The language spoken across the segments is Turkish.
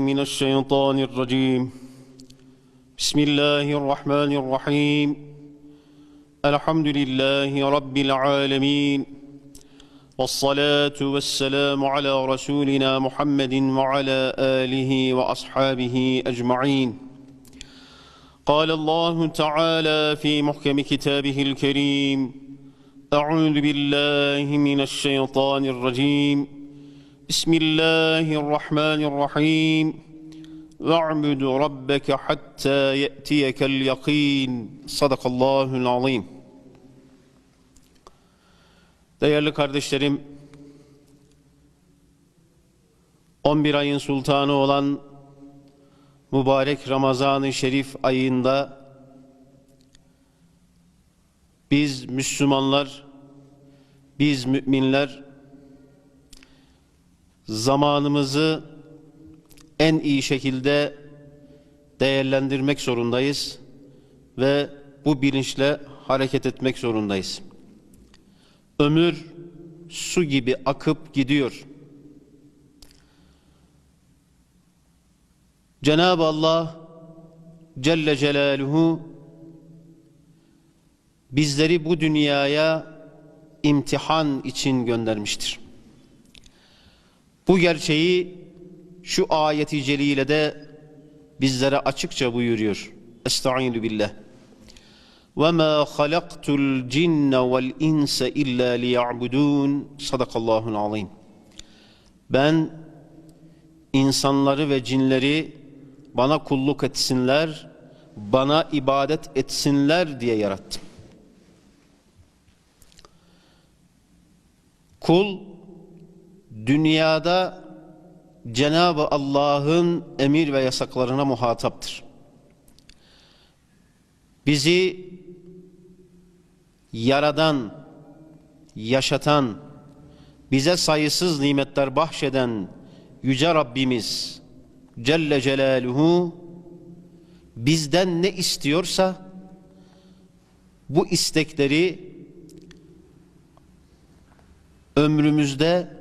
من الشيطان الرجيم. بسم الله الرحمن الرحيم. الحمد لله رب العالمين. والصلاة والسلام على رسولنا محمد وعلى آله وأصحابه أجمعين. قال الله تعالى في محكم كتابه الكريم أعوذ بالله من الشيطان الرجيم. بسم الله الرحمن الرحيم واعبد ربك حتى يأتيك اليقين صدق الله العظيم Değerli kardeşlerim 11 ayın sultanı olan mübarek Ramazan-ı Şerif ayında biz Müslümanlar, biz müminler zamanımızı en iyi şekilde değerlendirmek zorundayız ve bu bilinçle hareket etmek zorundayız. Ömür su gibi akıp gidiyor. Cenab-ı Allah Celle Celaluhu bizleri bu dünyaya imtihan için göndermiştir. Bu gerçeği şu ayeti celile de bizlere açıkça buyuruyor. Estaizu billah. وَمَا خَلَقْتُ الْجِنَّ وَالْاِنْسَ اِلَّا لِيَعْبُدُونَ Sadakallahul azim. Ben insanları ve cinleri bana kulluk etsinler, bana ibadet etsinler diye yarattım. Kul dünyada Cenab-ı Allah'ın emir ve yasaklarına muhataptır. Bizi yaradan, yaşatan, bize sayısız nimetler bahşeden Yüce Rabbimiz Celle Celaluhu bizden ne istiyorsa bu istekleri ömrümüzde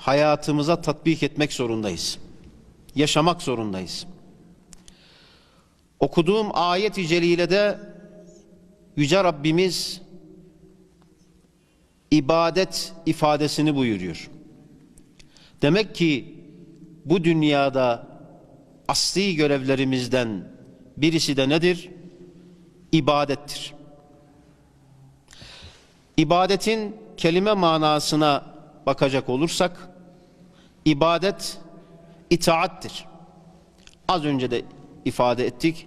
hayatımıza tatbik etmek zorundayız. Yaşamak zorundayız. Okuduğum ayet-i celilede Yüce Rabbimiz ibadet ifadesini buyuruyor. Demek ki bu dünyada asli görevlerimizden birisi de nedir? İbadettir. İbadetin kelime manasına bakacak olursak ibadet itaattir. Az önce de ifade ettik.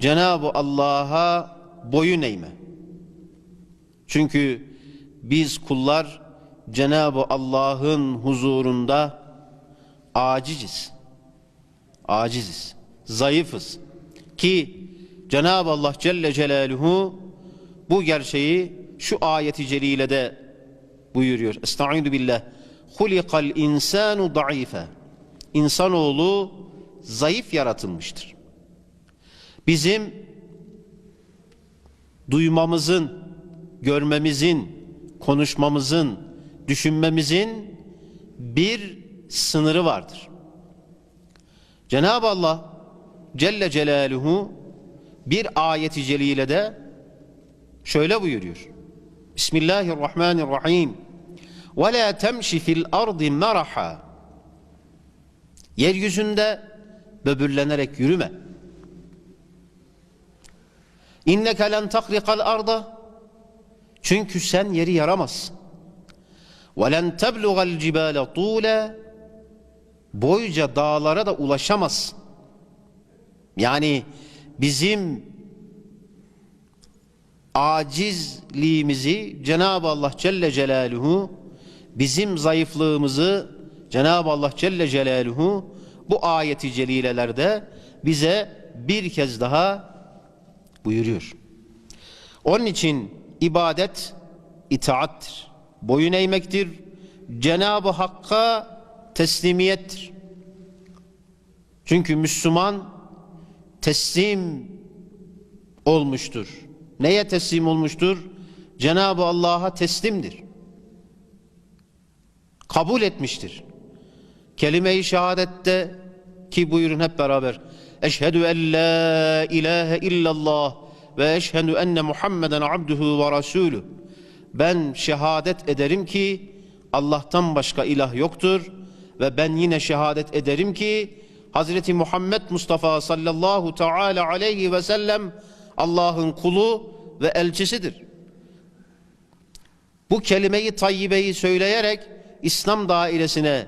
Cenab-ı Allah'a boyun eğme. Çünkü biz kullar Cenab-ı Allah'ın huzurunda aciziz. Aciziz. Zayıfız. Ki Cenab-ı Allah Celle Celaluhu bu gerçeği şu ayeti celilede buyuruyor. Estaizu billah. Hulikal insanu da'ife. İnsanoğlu zayıf yaratılmıştır. Bizim duymamızın, görmemizin, konuşmamızın, düşünmemizin bir sınırı vardır. Cenab-ı Allah Celle Celaluhu bir ayeti celilede şöyle buyuruyor. Bismillahirrahmanirrahim. Ve la temşi fil ardı meraha. Yeryüzünde böbürlenerek yürüme. İnneke len takrikal arda. Çünkü sen yeri yaramazsın. Ve len teblugal cibale tule. Boyca dağlara da ulaşamazsın. Yani bizim acizliğimizi Cenab-ı Allah Celle Celaluhu bizim zayıflığımızı Cenab-ı Allah Celle Celaluhu bu ayeti celilelerde bize bir kez daha buyuruyor. Onun için ibadet itaattir. Boyun eğmektir. Cenab-ı Hakk'a teslimiyettir. Çünkü Müslüman teslim olmuştur. Neye teslim olmuştur? Cenab-ı Allah'a teslimdir. Kabul etmiştir. Kelime-i şehadette ki buyurun hep beraber. Eşhedü en la ilahe illallah ve eşhedü enne Muhammeden abduhu ve rasulü. Ben şehadet ederim ki Allah'tan başka ilah yoktur ve ben yine şehadet ederim ki Hazreti Muhammed Mustafa sallallahu teala aleyhi ve sellem Allah'ın kulu ve elçisidir. Bu kelimeyi tayyibeyi söyleyerek İslam dairesine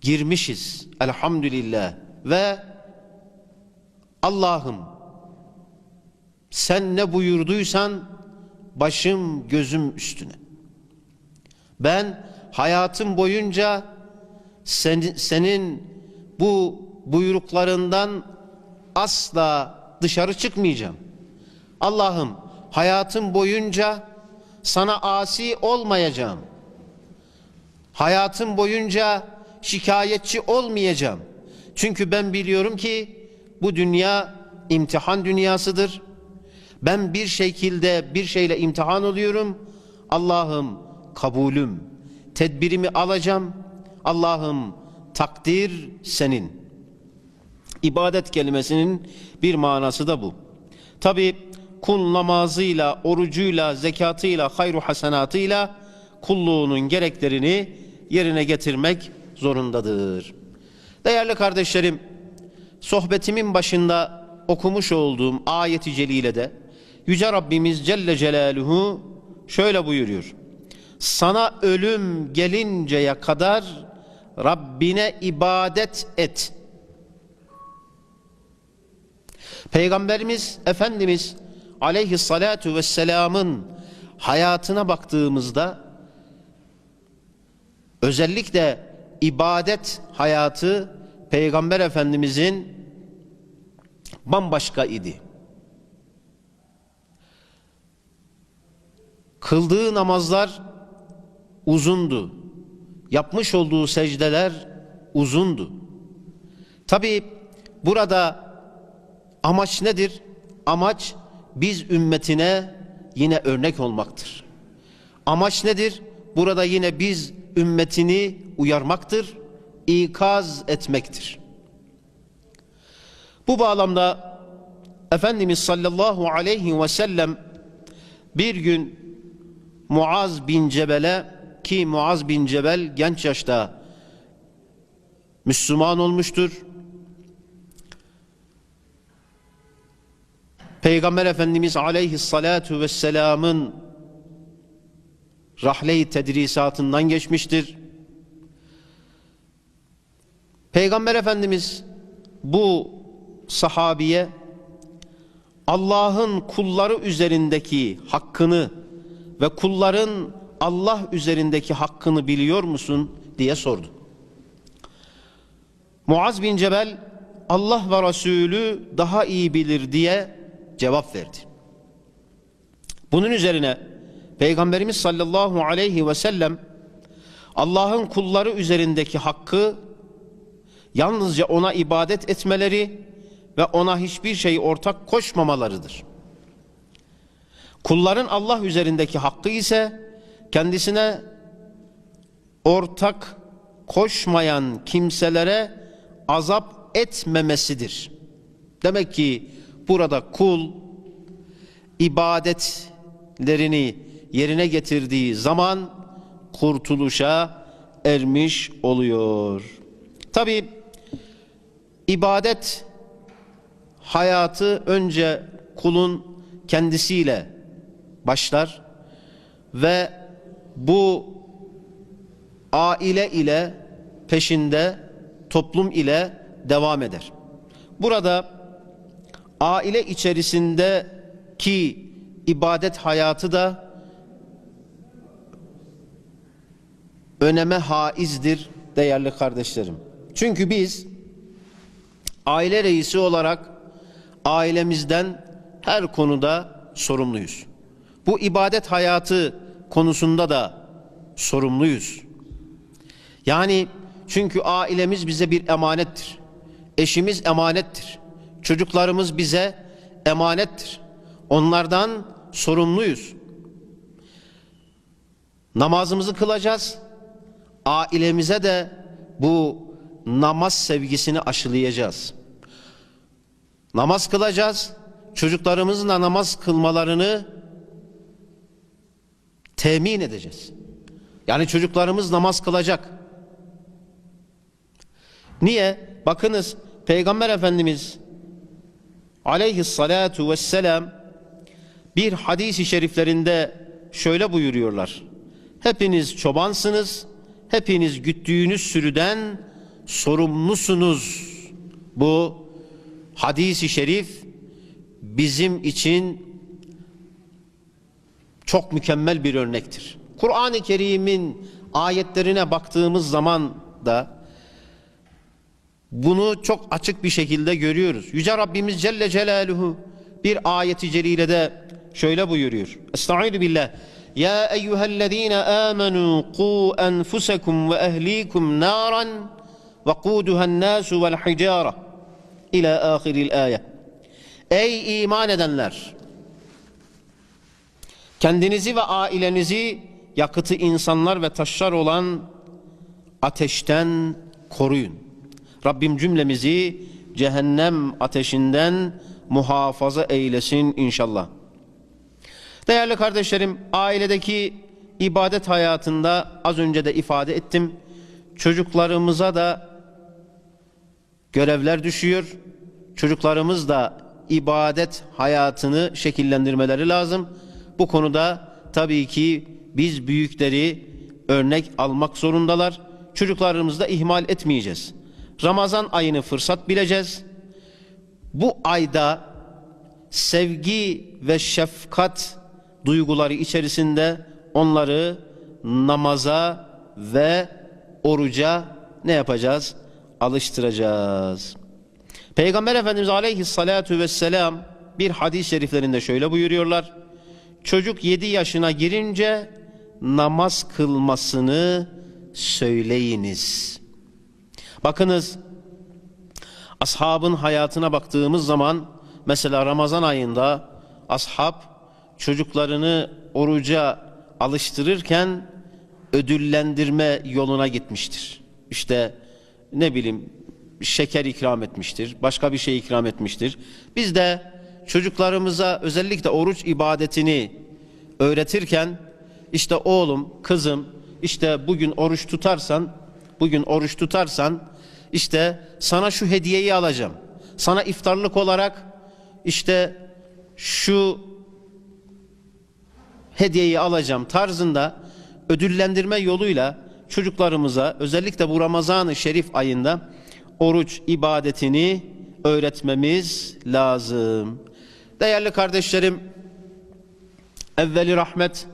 girmişiz elhamdülillah ve Allah'ım sen ne buyurduysan başım gözüm üstüne. Ben hayatım boyunca sen, senin bu buyruklarından asla dışarı çıkmayacağım. Allah'ım hayatım boyunca sana asi olmayacağım. Hayatım boyunca şikayetçi olmayacağım. Çünkü ben biliyorum ki bu dünya imtihan dünyasıdır. Ben bir şekilde bir şeyle imtihan oluyorum. Allah'ım kabulüm, tedbirimi alacağım. Allah'ım takdir senin. İbadet kelimesinin bir manası da bu. Tabi kul namazıyla, orucuyla, zekatıyla, hayru hasenatıyla kulluğunun gereklerini yerine getirmek zorundadır. Değerli kardeşlerim, sohbetimin başında okumuş olduğum ayeti celilede Yüce Rabbimiz Celle Celaluhu şöyle buyuruyor. Sana ölüm gelinceye kadar Rabbine ibadet et. Peygamberimiz Efendimiz aleyhissalatu vesselamın hayatına baktığımızda özellikle ibadet hayatı Peygamber Efendimizin bambaşka idi. Kıldığı namazlar uzundu. Yapmış olduğu secdeler uzundu. Tabi burada amaç nedir? Amaç biz ümmetine yine örnek olmaktır. Amaç nedir? Burada yine biz ümmetini uyarmaktır, ikaz etmektir. Bu bağlamda Efendimiz sallallahu aleyhi ve sellem bir gün Muaz bin Cebel'e ki Muaz bin Cebel genç yaşta Müslüman olmuştur. Peygamber Efendimiz aleyhissalatu vesselamın rahle-i tedrisatından geçmiştir. Peygamber Efendimiz bu sahabiye Allah'ın kulları üzerindeki hakkını ve kulların Allah üzerindeki hakkını biliyor musun diye sordu. Muaz bin Cebel Allah ve Resulü daha iyi bilir diye cevap verdi. Bunun üzerine Peygamberimiz sallallahu aleyhi ve sellem Allah'ın kulları üzerindeki hakkı yalnızca ona ibadet etmeleri ve ona hiçbir şey ortak koşmamalarıdır. Kulların Allah üzerindeki hakkı ise kendisine ortak koşmayan kimselere azap etmemesidir. Demek ki burada kul ibadetlerini yerine getirdiği zaman kurtuluşa ermiş oluyor. Tabi ibadet hayatı önce kulun kendisiyle başlar ve bu aile ile peşinde toplum ile devam eder. Burada aile içerisindeki ibadet hayatı da öneme haizdir değerli kardeşlerim. Çünkü biz aile reisi olarak ailemizden her konuda sorumluyuz. Bu ibadet hayatı konusunda da sorumluyuz. Yani çünkü ailemiz bize bir emanettir. Eşimiz emanettir. Çocuklarımız bize emanettir. Onlardan sorumluyuz. Namazımızı kılacağız. Ailemize de bu namaz sevgisini aşılayacağız. Namaz kılacağız. Çocuklarımızın da namaz kılmalarını temin edeceğiz. Yani çocuklarımız namaz kılacak. Niye? Bakınız Peygamber Efendimiz aleyhissalatu vesselam bir hadisi şeriflerinde şöyle buyuruyorlar. Hepiniz çobansınız, hepiniz güttüğünüz sürüden sorumlusunuz. Bu hadisi şerif bizim için çok mükemmel bir örnektir. Kur'an-ı Kerim'in ayetlerine baktığımız zaman da bunu çok açık bir şekilde görüyoruz. Yüce Rabbimiz Celle Celaluhu bir ayeti celilede şöyle buyuruyor. Estaizu billah. Amenu qu enfusekum ve ehlikum naran ve kuduhen nasu vel hicara ila ahiril ayet. Ey iman edenler! Kendinizi ve ailenizi yakıtı insanlar ve taşlar olan ateşten koruyun. Rabbim cümlemizi cehennem ateşinden muhafaza eylesin inşallah. Değerli kardeşlerim, ailedeki ibadet hayatında az önce de ifade ettim. Çocuklarımıza da görevler düşüyor. Çocuklarımız da ibadet hayatını şekillendirmeleri lazım. Bu konuda tabii ki biz büyükleri örnek almak zorundalar. Çocuklarımızı da ihmal etmeyeceğiz. Ramazan ayını fırsat bileceğiz. Bu ayda sevgi ve şefkat duyguları içerisinde onları namaza ve oruca ne yapacağız? Alıştıracağız. Peygamber Efendimiz Aleyhissalatu vesselam bir hadis-i şeriflerinde şöyle buyuruyorlar. Çocuk 7 yaşına girince namaz kılmasını söyleyiniz. Bakınız ashabın hayatına baktığımız zaman mesela Ramazan ayında ashab çocuklarını oruca alıştırırken ödüllendirme yoluna gitmiştir. İşte ne bileyim şeker ikram etmiştir, başka bir şey ikram etmiştir. Biz de çocuklarımıza özellikle oruç ibadetini öğretirken işte oğlum, kızım işte bugün oruç tutarsan, bugün oruç tutarsan işte sana şu hediyeyi alacağım. Sana iftarlık olarak işte şu hediyeyi alacağım tarzında ödüllendirme yoluyla çocuklarımıza özellikle bu Ramazan-ı Şerif ayında oruç ibadetini öğretmemiz lazım. Değerli kardeşlerim, evveli rahmet,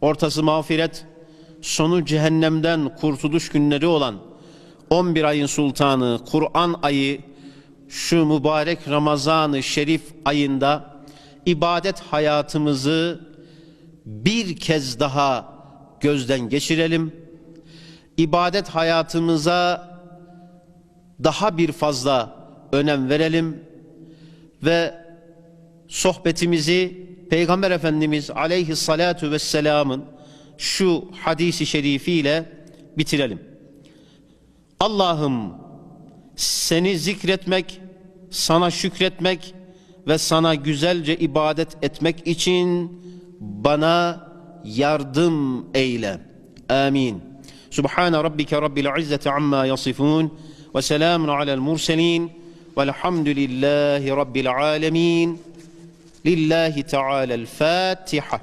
ortası mağfiret, sonu cehennemden kurtuluş günleri olan 11 ayın sultanı Kur'an ayı şu mübarek Ramazan-ı Şerif ayında ibadet hayatımızı bir kez daha gözden geçirelim. İbadet hayatımıza daha bir fazla önem verelim ve sohbetimizi Peygamber Efendimiz aleyhissalatu vesselamın şu hadisi şerifiyle bitirelim. Allah'ım seni zikretmek, sana şükretmek ve sana güzelce ibadet etmek için bana yardım eyle. Amin. Subhane rabbike rabbil izzeti amma yasifun ve selamun alel murselin velhamdülillahi rabbil alemin. Lillahi Teala'l Fatiha.